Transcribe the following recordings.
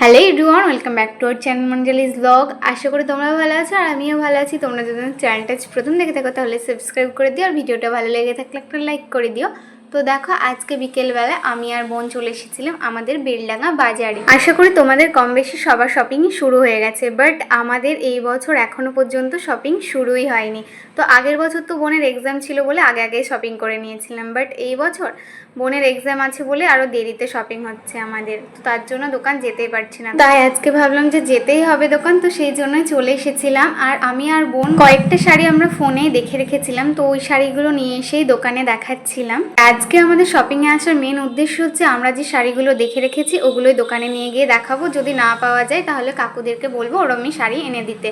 Hello everyone, welcome back to our channel মঞ্জালিস blog. আশা করি তোমরা ভালো আছো আর আমিও ভালো আছি। তোমরা যদি চ্যানেলটা প্রথম দেখে থাকো তাহলে সাবস্ক্রাইব করে দিও আর ভিডিওটা ভালো লেগে থাকলে একটা লাইক করে দিও। তো দেখো, আজকে বিকেলবেলা আমি আর বোন চলে এসেছিলাম আমাদের বেলডাঙ্গা বাজারে। আশা করি তোমাদের কম বেশি সবার শপিংই শুরু হয়ে গেছে বাট আমাদের এই বছর এখনও পর্যন্ত শপিং শুরুই হয়নি। তো আগের বছর তো বোনের এক্সাম ছিল বলে আগে আগে শপিং করে নিয়েছিলাম বাট এই বছর বোনের এক্সাম আছে বলে আরও দেরিতে শপিং হচ্ছে আমাদের। তো তার জন্য দোকান যেতেই পারছি না। তাই আজকে ভাবলাম যে যেতেই হবে দোকান, তো সেই জন্যই চলে এসেছিলাম। আর আমি আর বোন কয়েকটা শাড়ি আমরা ফোনেই দেখে রেখেছিলাম, তো ওই শাড়িগুলো নিয়ে এসেই দোকানে দেখাচ্ছিলাম। আজকে আমাদের শপিংয়ে আসার মেন উদ্দেশ্য হচ্ছে আমরা যে শাড়িগুলো দেখে রেখেছি, ওগুলোই দোকানে নিয়ে গিয়ে দেখাবো। যদি না পাওয়া যায়, তাহলে কাকুদেরকে বলব ওরমই শাড়ি এনে দিতে।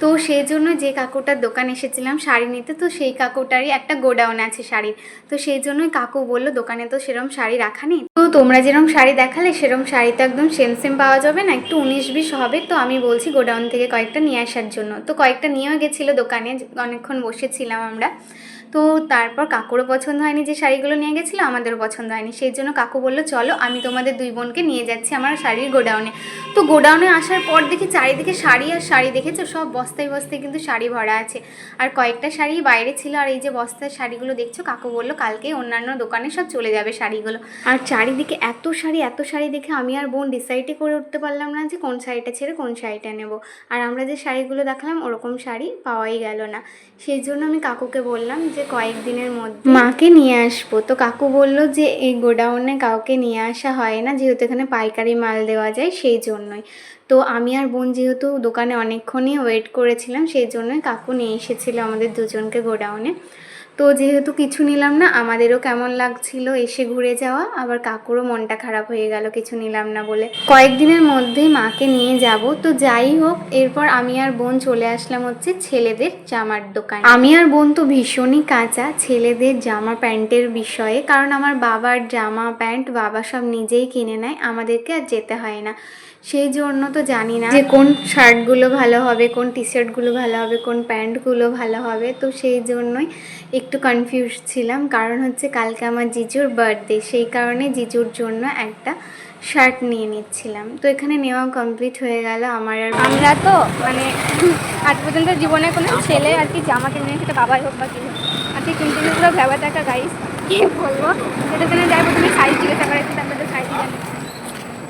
তো সেই জন্য যে কাকুটার দোকান এসেছিলাম শাড়ি নিতে, তো সেই কাকুটারই একটা গোডাউন আছে শাড়ির। তো সেই জন্যই কাকু বলল, দোকানে তো সেরম শাড়ি রাখা নেই। তো তোমরা যেরকম শাড়ি দেখালে, সেরম শাড়ি তো একদম সেম সেম পাওয়া যাবে না। একটু উনিশ বিশ হবে, তো আমি বলছি গোডাউন থেকে কয়েকটা নিয়ে আসার জন্য। তো কয়েকটা নিয়েও গেছিল দোকানে, অনেকক্ষণ বসেছিলাম আমরা। তো তারপর কাকুরও পছন্দ হয়নি যে শাড়িগুলো নিয়ে গেছিল, আমাদেরও পছন্দ হয়নি। সেই জন্য কাকু বলল, চলো আমি তোমাদের দুই বোনকে নিয়ে যাচ্ছি আমার শাড়ির গোডাউনে। তো গোডাউনে আসার পর দেখি চারিদিকে শাড়ি আর শাড়ি দেখেছ? সব বস্তায় বস্তায় কিন্তু শাড়ি ভরা আছে। আর কয়েকটা শাড়ি বাইরে ছিল আর এই যে বস্তার শাড়িগুলো দেখছ কাকু বলল কালকে অন্যান্য দোকানে সব চলে যাবে শাড়িগুলো। আর চারিদিকে এত শাড়ি এত শাড়ি দেখে আমি আর বোন ডিসাইডই করে উঠতে পারলাম না যে কোন শাড়িটা ছেড়ে কোন শাড়িটা নেব। আর আমরা যে শাড়িগুলো দেখালাম ওরকম শাড়ি পাওয়াই গেল না। সেই জন্য আমি কাকুকে বললাম যে কয়েকদিনের মধ্যে মাকে নিয়ে আসব। তো কাকু বলল যে এই গোডাউনে কাউকে নিয়ে আসা হয় না যেহেতু এখানে পাইকারি মাল দেওয়া যায় সেই জন্যই তো আমি আর বোন যেহেতু দোকানে অনেকক্ষণই ওয়েট করেছিলাম, সেই জন্যই কাকু নিয়ে এসেছিল আমাদের দুজনকে গোডাউনে। তো যেহেতু কিছু নিলাম না, আমাদেরও কেমন লাগছিল এসে ঘুরে যাওয়া, আবার কাকুরও মনটা খারাপ হয়ে গেল, কিছু নিলাম না বলে। কয়েকদিনের মধ্যেই মাকে নিয়ে যাব। তো যাই হোক, এরপর আমি আর বোন চলে আসলাম হচ্ছে ছেলেদের জামার দোকান। আমি আর বোন তো ভীষণই কাঁচা, ছেলেদের জামা প্যান্টের বিষয়ে, কারণ আমার বাবার জামা প্যান্ট বাবা সব নিজেই কিনে নেয়, আমাদেরকে আর যেতে হয় না। সেই জন্য তো জানি না যে কোন শার্টগুলো ভালো হবে কোন টি শার্টগুলো ভালো হবে কোন প্যান্টগুলো ভালো হবে তো সেই জন্যই একটু কনফিউজ ছিলাম। কারণ হচ্ছে কালকে আমার জিজুর বার্থডে সেই কারণে জিজুর জন্য একটা শার্ট নিয়ে নিচ্ছিলাম। তো এখানে নেওয়া কমপ্লিট হয়ে গেল আমার আর আমরা তো মানে আজ পর্যন্ত জীবনে কোনো ছেলে আর কি জামা কিনে নিয়ে সেটা বাবাই হোক বা কি হোক। আর কি কিনতে পুরো ভেবা টাকা গাইস কি বলব? সেটা জন্য যাই প্রথমে সাইজ জিজ্ঞাসা করেছি তারপরে তো সাইজ জানি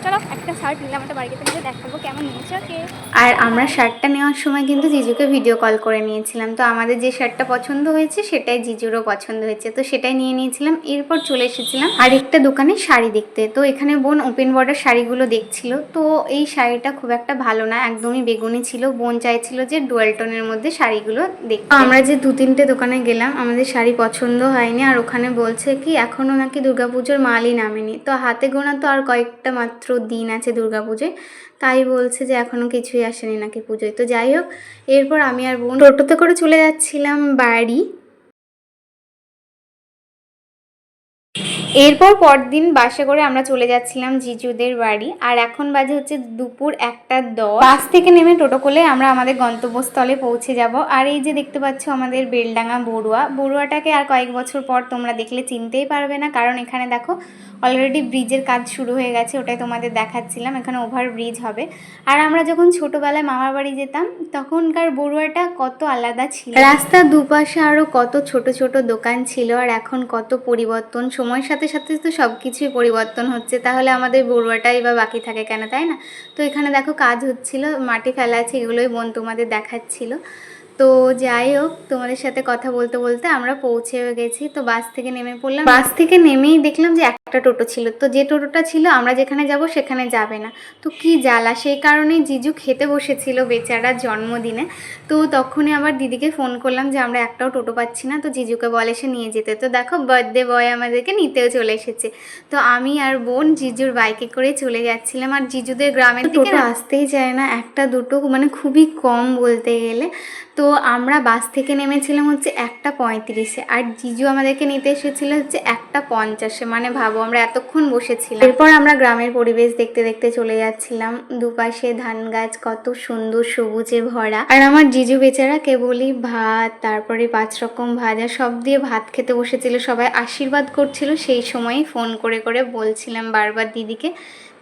চলো, একটা শার্ট নিলাম একটা বাড়িতে নিয়ে দেখাবো কেমন নিয়েছে, ওকে? আর আমরা শার্টটা নেওয়ার সময় কিন্তু জিজুকে ভিডিও কল করে নিয়েছিলাম। তো আমাদের যে শার্টটা পছন্দ হয়েছে, সেটাই জিজুরও পছন্দ হয়েছে। তো সেটাই নিয়ে নিয়েছিলাম। এরপর চলে এসেছিলাম আরেকটা দোকানে শাড়ি দেখতে। তো এখানে বোন ওপেন বর্ডার শাড়িগুলো দেখছিল। তো এই শাড়িটা খুব একটা ভালো না, একদমই বেগুনি ছিল। বোন চাইছিল যে ডুয়াল টোনের মধ্যে শাড়িগুলো দেখতে। আমরা যে দু তিনটে দোকানে গেলাম, আমাদের শাড়ি পছন্দ হয়নি। আর ওখানে বলছে কি এখনও নাকি দুর্গাপুজোর মালই নামেনি। তো হাতে গোনা তো আর কয়েকটা মাত্র দিন আছে দুর্গা পুজোয়। তাই বলছে যে এখনও কিছুই আসেনি নাকি পুজোয়। তো যাই হোক, এরপর আমি আর বোন টোটোতে করে চলে যাচ্ছিলাম বাড়ি। এরপর পরদিন বাসে করে আমরা চলে যাচ্ছিলাম জিজুদের বাড়ি, আর এখন বাজে হচ্ছে দুপুর একটা দশ। বাস থেকে নেমে টোটো করে আমরা আমাদের গন্তব্যস্থলে পৌঁছে যাব। আর এই যে দেখতে পাচ্ছ আমাদের বেলডাঙ্গা বড়ুয়া, বড়ুয়াটাকে আর কয়েক বছর পর তোমরা দেখলে চিনতেই পারবে না, কারণ এখানে দেখো অলরেডি ব্রিজের কাজ শুরু হয়ে গেছে, ওটাই তোমাদের দেখাচ্ছিলাম, এখানে ওভার ব্রিজ হবে। আর আমরা যখন ছোটোবেলায় মামার বাড়ি যেতাম, তখনকার বড়ুয়াটা কত আলাদা ছিল। রাস্তার দুপাশে আরও কত ছোট ছোট দোকান ছিল, আর এখন কত পরিবর্তন, সময়ের সাথে সাথে সাথে তো সব কিছুই পরিবর্তন হচ্ছে। তাহলে আমাদের বড়ুয়াটাই বা বাকি থাকে কেন, তাই না? তো এখানে দেখো কাজ হচ্ছিল, মাটি ফেলা আছে, এগুলোই বোন তোমাদের দেখাচ্ছিল। তো যাই হোক তোমাদের সাথে কথা বলতে বলতে আমরা পৌঁছে গেছি। তো বাস থেকে নেমে পড়লাম। বাস থেকে নেমেই দেখলাম যে একটা টোটো ছিল। তো যে টোটোটা ছিল আমরা যেখানে যাব সেখানে যাবে না। তো কি জ্বালা! সেই কারণেই জিজু খেতে বসেছিল বেচারা জন্মদিনে। তো তখনই আবার দিদিকে ফোন করলাম যে আমরা একটাও টোটো পাচ্ছি না। তো জিজুকে বলে সে নিয়ে যেতে। তো দেখো বার্থডে বয় আমাদেরকে নিতেও চলে এসেছে। তো আমি আর বোন জিজুর বাইকে করে চলে যাচ্ছিলাম। আর জিজুদের গ্রামের টোটো আসতেই যায় না। একটা দুটো মানে খুবই কম বলতে গেলে। তো আমরা বাস থেকে নেমেছিলাম হচ্ছে একটা পঁয়ত্রিশে। আর জিজু আমাদেরকে নিতে এসেছিল হচ্ছে একটা পঞ্চাশে। মানে ভাবো, আমরা এতক্ষণ বসেছিলাম। এরপর আমরা গ্রামের পরিবেশ দেখতে দেখতে চলে যাচ্ছিলাম। দুপাশে ধান গাছ কত সুন্দর সবুজে ভরা। আর আমার জিজু বেচারা কেবলই ভাত, তারপরে পাঁচ রকম ভাজা, সব দিয়ে ভাত খেতে বসেছিল। সবাই আশীর্বাদ করছিল। সেই সময়ই ফোন করে করে বলছিলাম বারবার দিদিকে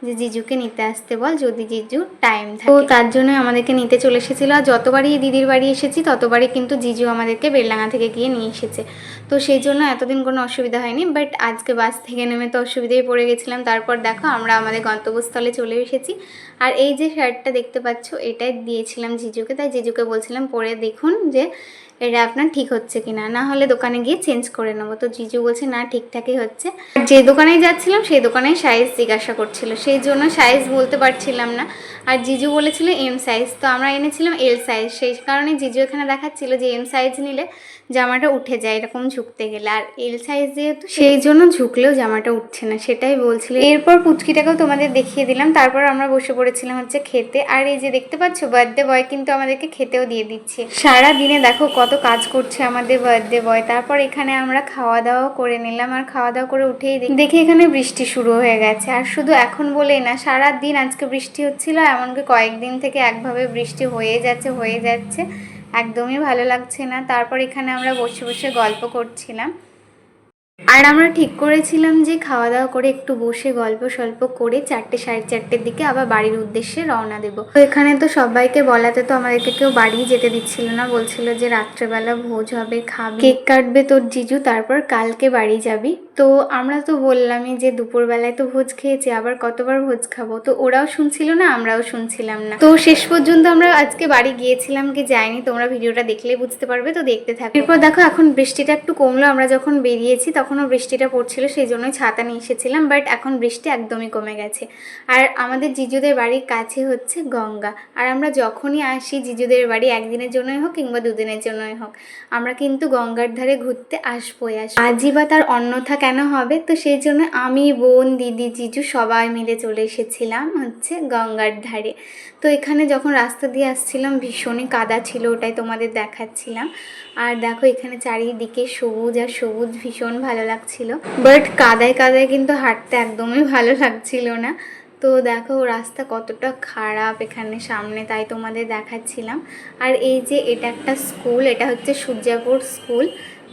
যে জিজুকে নিতে আসতে বল যদি জিজু টাইম থাকে। তো তার জন্য আমাদেরকে নিতে চলে এসেছিল। আর যতবারই দিদির বাড়ি এসেছি ততবারই কিন্তু জিজু আমাদেরকে বেলডাঙা থেকে গিয়ে নিয়ে এসেছে। তো সেই জন্য এতদিন কোনো অসুবিধা হয়নি বাট আজকে বাস থেকে নেমে তো অসুবিধায় পড়ে গেছিলাম। তারপর দেখো আমরা আমাদের গন্তব্যস্থলে চলে এসেছি। আর এই যে শার্টটা দেখতে পাচ্ছ এটাই দিয়েছিলাম জিজুকে। তাই জিজুকে বলছিলাম পরে দেখুন যে এটা আপনার ঠিক হচ্ছে কিনা? না হলে দোকানে গিয়ে চেঞ্জ করে নেব। তো জিজু বলছে, না, ঠিকঠাকই হচ্ছে। যে দোকানে যাচ্ছিলাম, সেই দোকানে সাইজ জিজ্ঞাসা করছিল। সেই জন্য সাইজ বলতে পারছিলাম না। আর জিজু বলেছিল এম সাইজ তো আমরা এনেছিলাম এল সাইজ সেই কারণে জিজু এখানে দেখাচ্ছিল যে এম সাইজ নিলে জামাটা উঠে যায় এরকম ঝুঁকতে গেলে। আর এল সাইজ যেহেতু সেই জন্য ঝুঁকলেও জামাটা উঠছে না সেটাই বলছিল। এরপর পুচকিটাকেও তোমাদের দেখিয়ে দিলাম। তারপর আমরা বসে পড়েছিলাম হচ্ছে খেতে। আর এই যে দেখতে পাচ্ছ বার্থডে বয় কিন্তু আমাদেরকে খেতেও দিয়ে দিচ্ছে। সারা দিনে দেখো কত কাজ করছে আমাদের বার্থডে বয় তারপর এখানে আমরা খাওয়া দাওয়া করে নিলাম। আর খাওয়া দাওয়া করে উঠেই দেখি- দেখি এখানে বৃষ্টি শুরু হয়ে গেছে। আর শুধু এখন বলেই না সারা দিন আজকে বৃষ্টি হচ্ছিল এমনকি কয়েকদিন থেকে একভাবে বৃষ্টি হয়ে যাচ্ছে হয়ে যাচ্ছে। একদমই ভালো লাগছে না। তারপর এখানে আমরা বসে বসে গল্প করছিলাম। আর আমরা ঠিক করেছিলাম যে খাওয়া দাওয়া করে একটু বসে গল্প সল্প করে চারটে সাড়ে চারটের দিকে আবার বাড়ির উদ্দেশ্যে রওনা দেব। তো এখানে তো সবাইকে বলাতে তো আমাদেরকে কেউ বাড়ি যেতে দিচ্ছিল না। বলছিল যে রাত্রেবেলা ভোজ হবে, খাবি। কেক কাটবে তোর জিজু, তারপর কালকে বাড়ি যাবি। তো আমরা তো বললামই যে দুপুরবেলায় তো ভোজ খেয়েছি, আবার কতবার ভোজ খাব? তো ওরাও শুনছিল না, আমরাও শুনছিলাম না। তো শেষ পর্যন্ত আমরা আজকে বাড়ি গিয়েছিলাম কি যাইনি, তোমরা ভিডিওটা দেখলেই বুঝতে পারবে, তো দেখতে থাকো। এরপর দেখো, এখন বৃষ্টিটা একটু কমলো, আমরা যখন বেরিয়েছি তখনও বৃষ্টিটা পড়ছিল, সেই জন্যই ছাতা নিয়ে এসেছিলাম বাট এখন বৃষ্টি একদমই কমে গেছে। আর আমাদের জিজুদের বাড়ির কাছে হচ্ছে গঙ্গা। আর আমরা যখনই আসি, জিজুদের বাড়ি একদিনের জন্যই হোক কিংবা দুদিনের জন্যই হোক, আমরা কিন্তু গঙ্গার ধারে ঘুরতে আসবোই আসব আজই বা তার অন্যথা কেন হবে? তো সেই জন্য আমি, বোন, দিদি, জিজু সবাই মিলে চলে এসেছিলাম হচ্ছে গঙ্গার ধারে। তো এখানে যখন রাস্তা দিয়ে আসছিলাম, ভীষণই কাদা ছিল, ওটাই তোমাদের দেখাচ্ছিলাম। আর দেখো এখানে চারিদিকে সবুজ আর সবুজ ভীষণ ভালো লাগছিল। বাট কাদায় কাদায় কিন্তু হাঁটতে একদমই ভালো লাগছিল না। তো দেখো রাস্তা কতটা খারাপ এখানে সামনে, তাই তোমাদের দেখাচ্ছিলাম। আর এই যে এটা একটা স্কুল, এটা হচ্ছে সূর্যাপুর স্কুল।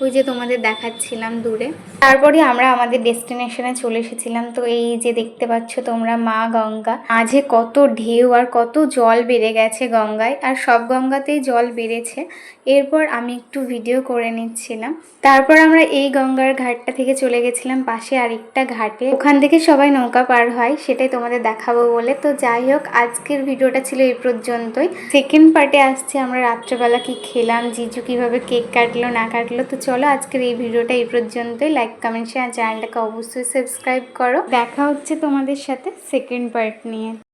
ওই যে তোমাদের দেখাচ্ছিলাম দূরে। তারপরে আমরা আমাদের ডেস্টিনেশনে চলে এসেছিলাম। তো এই যে দেখতে পাচ্ছ তোমরা মা গঙ্গা। মাঝে কত ঢেউ আর কত জল বেড়ে গেছে গঙ্গায়। আর সব গঙ্গাতেই জল বেড়েছে। এরপর আমি একটু ভিডিও করে নিচ্ছিলাম। তারপর আমরা এই গঙ্গার ঘাটটা থেকে চলে গেছিলাম। পাশে আরেকটা ঘাটে। ওখান থেকে সবাই নৌকা পার হয়। সেটাই তোমাদের দেখাবো বলে। তো যাই হোক, আজকের ভিডিওটা ছিল এই পর্যন্তই। সেকেন্ড পার্টে আসছে আমরা। রাত্রেবেলা কি খেলাম, জিজু কীভাবে কেক কাটলো, না কাটলো। তো চলো আজকের এই ভিডিওটা এই পর্যন্তই। লাইক কমেন্ট শেয়ার চ্যানেলটাকে অবশ্যই সাবস্ক্রাইব করো। দেখা হচ্ছে তোমাদের সাথে সেকেন্ড পার্ট নিয়ে।